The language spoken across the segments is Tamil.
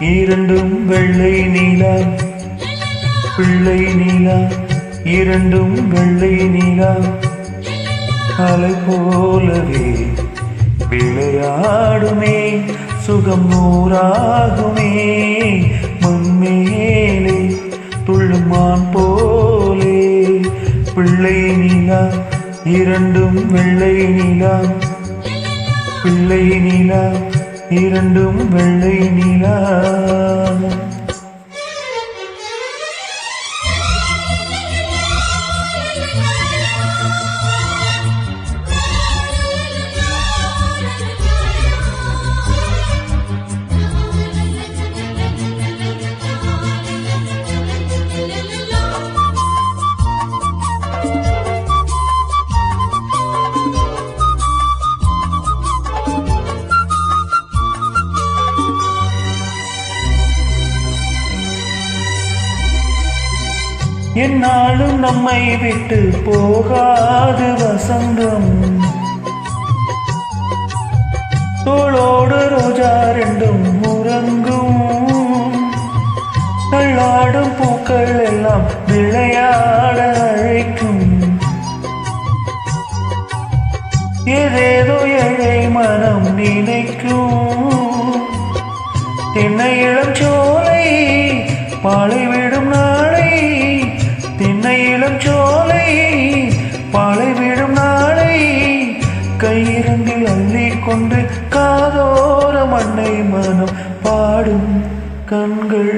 இரண்டும் வெள்ளை நீலா. பிள்ளை நீலா இரண்டும் வெள்ளை நீலா. அலை போலவே விளையாடுமே சுகம் நூறாகுமே. மண்மேலே துள்ளுமான் போலே. பிள்ளை நீலா இரண்டும் வெள்ளை நீலா. பிள்ளை நீலா இரண்டும் வெள்ளை நிலா. என்னாலும் நம்மை விட்டு போகாது வசந்தம். தோளோடு ரோஜா ரெண்டும் உறங்கும். தள்ளாடும் பூக்கள் எல்லாம் விளையாட அழைக்கும். ஏதேதோ ஏழை மனம் நினைக்கும். தென்னை இளம் சோலை பாலை விடும் நாளை இளம் சோலை பாலை விடும் நாளை கையிரங்கில் அள்ளி கொண்டு காதோர மண்ணை மனம் பாடும் கண்கள்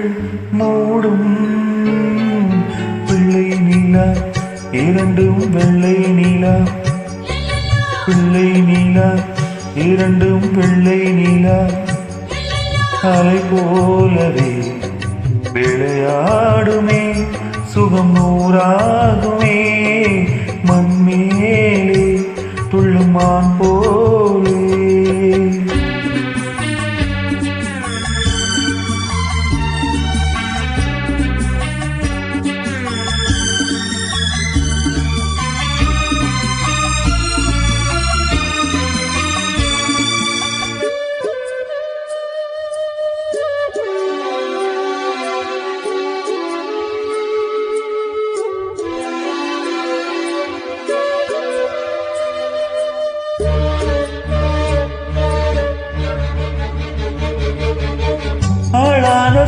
மூடும். பிள்ளை நீலா இரண்டும் வெள்ளை நீலா. பிள்ளை நீலா இரண்டும் வெள்ளை நீலா. அலை போலவே விளையாடுமே. சுகம் நூறாகுமே மண்மேலே துள்ளுமான் போ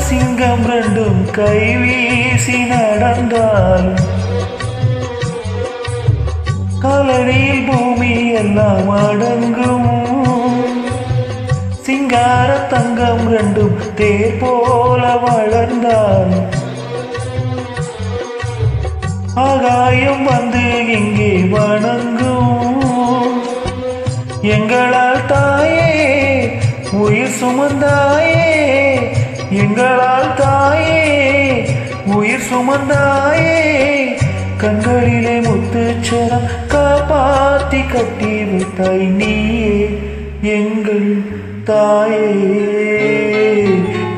சிங்கம் ரெண்டும் கை வீசி நடந்தால் காலடியில் பூமி எல்லாம் அடங்கும். சிங்கார தங்கம் ரெண்டும் தேர் போல வளர்ந்தால் ஆகாயம் வந்து இங்கே வணங்கும். எங்களால் தாயே உயிர் சுமந்தாயே எங்களால் தாயே உயிர் சுமந்தாயே கண்களிலே முத்துச்சரம் காப்பாத்தி கட்டி விட்டாய் நீயே எங்கள் தாயே.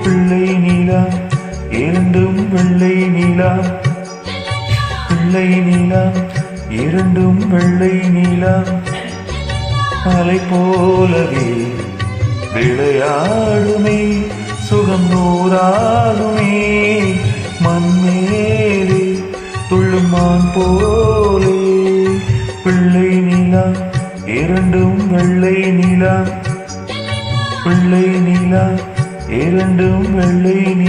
பிள்ளை நீலா இரண்டும் வெள்ளை நீலா. பிள்ளை நீலா இரண்டும் வெள்ளை நீலா. அலை போலவே விளையாடுமே. சுகம் நூறாகுமே மண்மேலே துள்ளுமான் போலே. பிள்ளை நிலா இரண்டும் வெள்ளை நிலா. பிள்ளை நிலா இரண்டும் வெள்ளை நிலா.